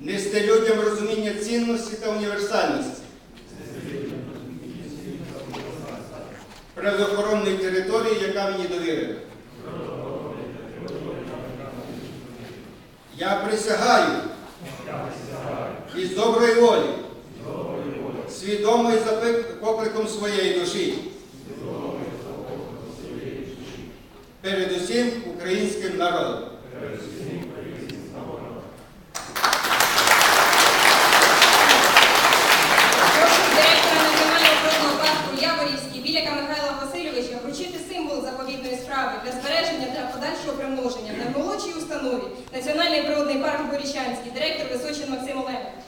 нести людям розуміння цінності та універсальності, природоохоронної території, яка мені довірена. Я присягаю із доброї волі, свідомо і за покликом своєї душі. Перед усім українським народом. Заповідної справи для збереження та подальшого примноження на молодшій установі Національний природний парк Горічанський, директор Височин Максим Олегович.